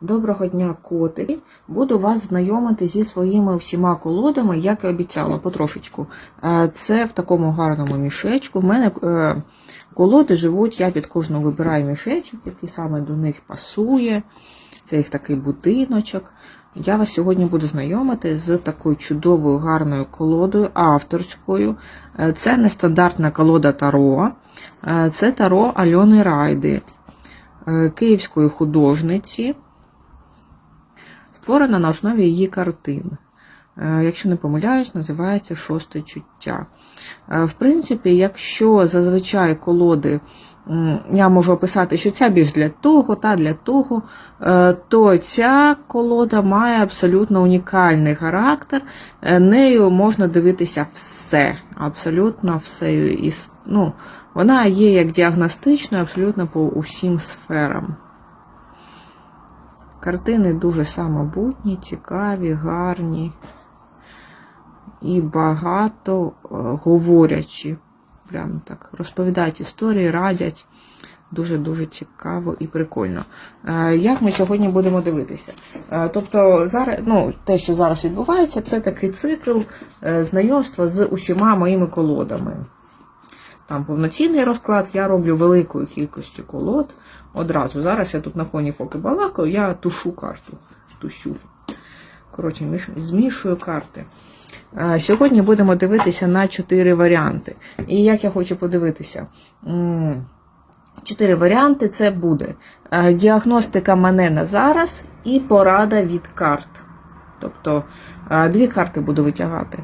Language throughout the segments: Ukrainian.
Доброго дня, котики. Буду вас знайомити зі своїми всіма колодами, як і обіцяла, потрошечку. Е, Це в такому гарному мішечку. В мене е, колоди живуть, я під кожну вибираю мішечок, який саме до них пасує. Це їх такий будиночок. Я вас сьогодні буду знайомити з такою чудовою гарною колодою, авторською. Е, Це нестандартна колода Таро. Це Таро Альони Райди, київської художниці створена на основі її картин. Е, Якщо не помиляюсь, називається Шосте чуття. Е, В принципі, якщо зазвичай колоди я можу описати, що ця більш для того, та для того, е, то ця колода має абсолютно унікальний характер. Нею можна дивитися все, абсолютно все. Ну, Вона є як діагностичною абсолютно по усім сферам. Картини дуже самобутні, цікаві, гарні і багато е, говорячі. Прям так розповідають історії, радять. Дуже-дуже цікаво і прикольно. Е, Як ми сьогодні будемо дивитися? Е, Тобто, зараз, ну, те, що зараз відбувається, це такий цикл знайомства з усіма моїми колодами. Там повноцінний розклад, я роблю великою кількістю колод одразу. Зараз я тут на фоні поки балакаю, я тушу карту. Тущу. Коротше, змішую карти. Е, Сьогодні будемо дивитися на чотири варіанти. І як я хочу подивитися? Чотири варіанти це буде е, діагностика мене на зараз і порада від карт. Тобто е, дві карти буду витягати.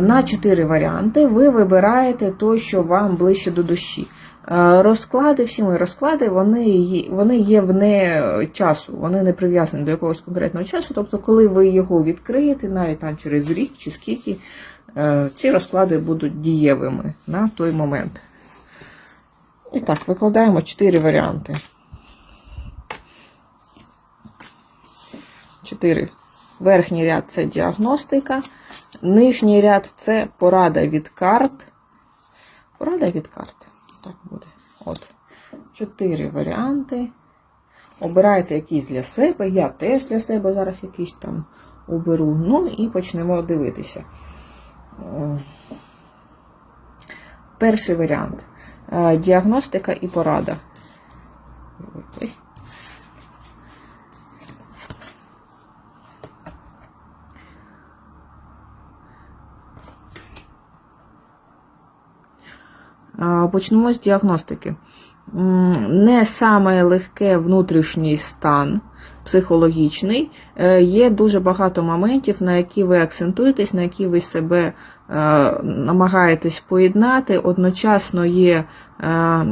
На чотири варіанти ви вибираєте той, що вам ближче до душі. Е, Розклади, всі мої розклади, вони, вони є вне часу, вони не прив'язані до якогось конкретного часу. Тобто, коли ви його відкриєте, навіть там через рік чи скільки, е, ці розклади будуть дієвими на той момент. І так, викладаємо чотири варіанти. Чотири. Верхній ряд це діагностика. Нижній ряд це порада від карт. Порада від карт. Так буде. От. Чотири варіанти. Обирайте якісь для себе. Я теж для себе зараз якийсь там оберу. Ну і почнемо дивитися. Е, Перший варіант. Е, Діагностика і порада. Ой. А, Почнемо з діагностики. Не саме легке внутрішній стан психологічний. Е, Є дуже багато моментів, на які ви акцентуєтесь, на які ви себе е, намагаєтесь поєднати. Одночасно є е,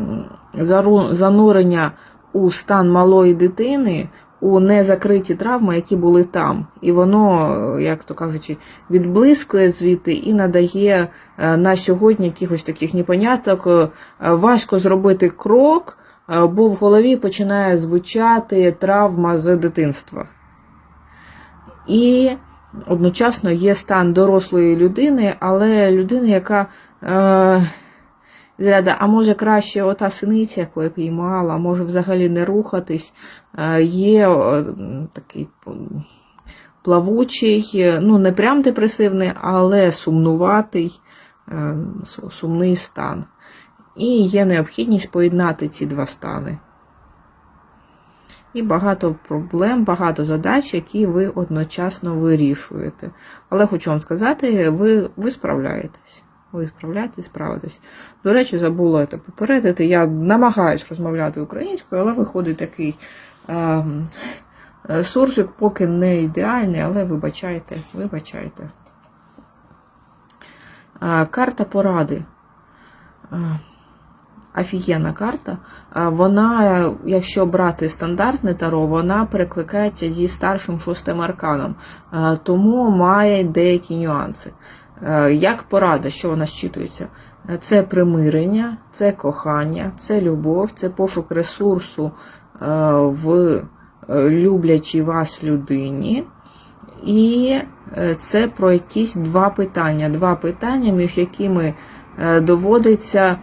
занурення у стан малої дитини, у незакриті травми, які були там. І воно, як то кажучи, відблискує звідти і надає е, на сьогодні якихось таких непоняток. Е, Важко зробити крок, е, бо в голові починає звучати травма з дитинства. І одночасно є стан дорослої людини, але людини, яка з ряду, а може краще ота синиця, яку я піймала, може взагалі не рухатись. Е, є е, такий плавучий, е, ну не прям депресивний, але сумнуватий, сумний стан. І є необхідність поєднати ці два стани. І багато проблем, багато задач, які ви одночасно вирішуєте. Але хочу вам сказати, ви, ви справляєтесь. Ви справляєтесь, справитесь. До речі, забула це попередити. Я намагаюсь розмовляти українською, але виходить такий е, суржик, поки не ідеальний, але вибачайте, вибачайте. Е, Карта поради. Е, Офігенна карта. Е, Вона, якщо брати стандартне таро, вона перекликається зі старшим шостим арканом, Е, тому має деякі нюанси. Е, Як порада, що вона щитується? Е, Це примирення, це кохання, це любов, це пошук ресурсу е, в люблячій вас людині. І це про якісь два питання. Два питання, між якими доводиться,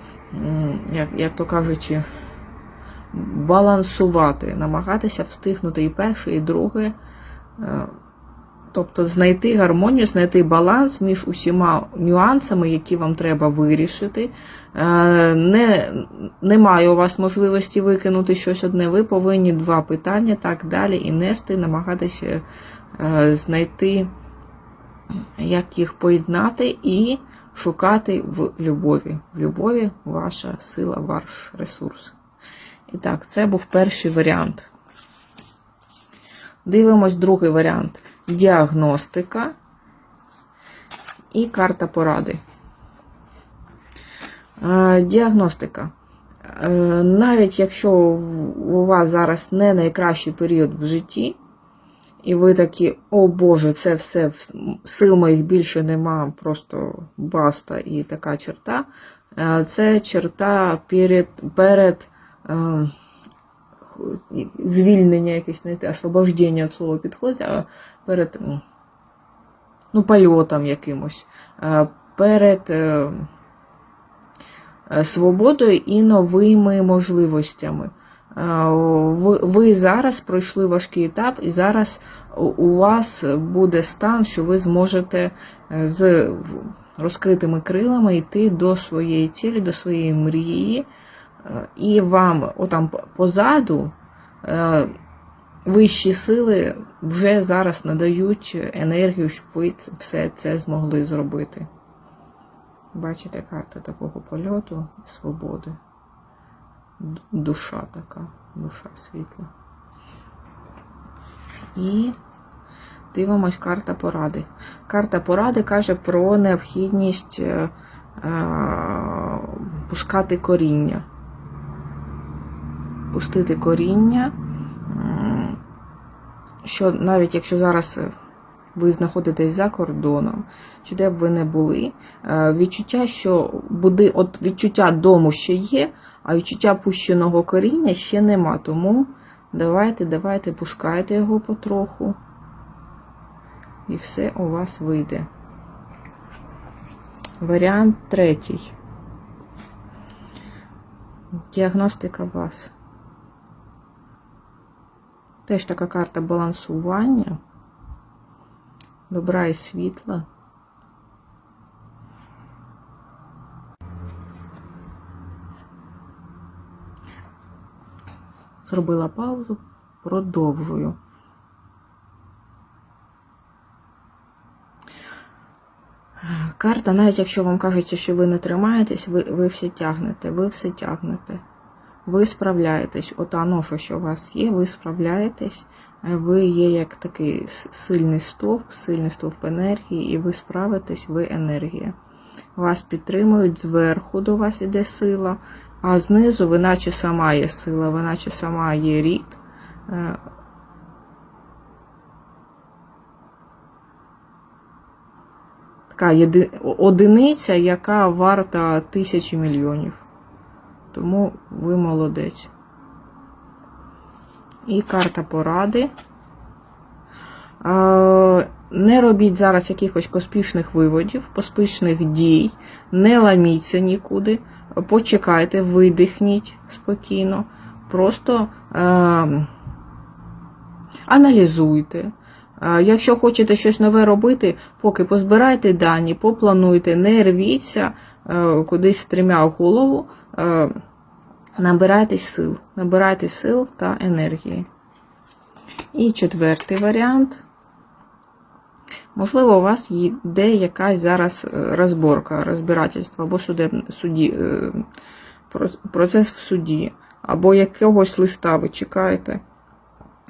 як, як то кажучи, балансувати, намагатися встигнути і перше, і друге. Тобто знайти гармонію, знайти баланс між усіма нюансами, які вам треба вирішити. Е, Не, Немає у вас можливості викинути щось одне, ви повинні два питання так далі і нести, намагатися е, знайти, як їх поєднати, і шукати в любові. В любові ваша сила, ваш ресурс. І так, це був перший варіант. Дивимось другий варіант. Діагностика і карта поради. Е, Діагностика. Е, Навіть якщо у вас зараз не найкращий період в житті, і ви такі, о Боже, це все сил моїх більше нема, просто баста і така черта. Е, Це черта перед, перед е, звільнення якесь знайти, освобождення від слова підходить, а перед ну, польотом якимось, перед е, е, свободою і новими можливостями. Ви, ви зараз пройшли важкий етап, і зараз у- у вас буде стан, що ви зможете е, з розкритими крилами йти до своєї цілі, до своєї мрії. Е, І вам отам позаду е, вищі сили вже зараз надають енергію, щоб ви все це змогли зробити. Бачите, карта такого польоту свободи. Душа така, душа світла. І дивимось карта поради. Карта поради каже про необхідність е, е, пускати коріння. Пустити коріння, що навіть якщо зараз е, ви знаходитесь за кордоном, чи де б ви не були, е, відчуття, що буди, от відчуття дому ще є, а відчуття пущеного коріння ще нема. Тому давайте, давайте, пускайте його потроху. І все у вас вийде. Варіант третій. Діагностика вас. Теж така карта балансування, добра і світла. Зробила паузу, продовжую. Карта, навіть якщо вам кажеться, що ви не тримаєтесь, ви, ви все тягнете, ви все тягнете. Ви справляєтесь. Ота ноша, що у вас є, ви справляєтесь. Е, Ви є як такий сильний стовп, сильний стовп енергії, і ви справитесь, ви енергія. Вас підтримують, зверху до вас іде сила, а знизу ви наче сама є сила, ви наче сама є рід. Е, Така єди... одиниця, яка варта тисячі мільйонів. Тому ви молодець. І карта поради. Е, Не робіть зараз якихось поспішних виводів, поспішних дій, не ламіться нікуди. Почекайте, видихніть спокійно. Просто е, аналізуйте. Е, Якщо хочете щось нове робити, поки позбирайте дані, поплануйте, не рвіться е, кудись стрімя голову, е, набирайтесь сил, набирайтесь сил та енергії. І четвертий варіант. Можливо, у вас йде якась зараз е, розборка, розбирательство або судеб... суді, е, процес в суді, або якогось листа ви чекаєте.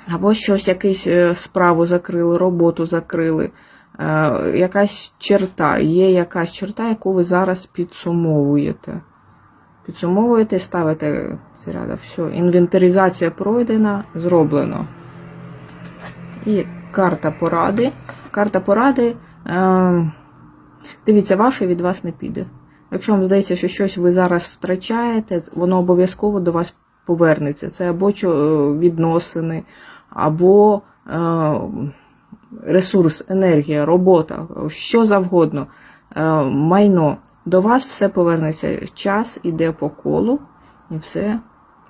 Або щось, якусь е, справу закрили, роботу закрили, якась черта, є якась черта, яку ви зараз підсумовуєте. Підсумовуєте, ставите це ряда, все, інвентаризація пройдена, зроблено. І карта поради. Карта поради. Е, дивіться, ваше від вас не піде. Якщо вам здається, що щось ви зараз втрачаєте, воно обов'язково до вас повернеться. Це або е, відносини, або е, ресурс, енергія, робота, що завгодно, е, майно. До вас все повернеться. Час іде по колу, і все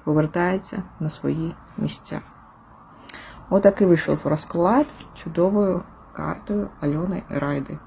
повертається на свої місця. Отакий вийшов розклад чудовою картою Альони Райди.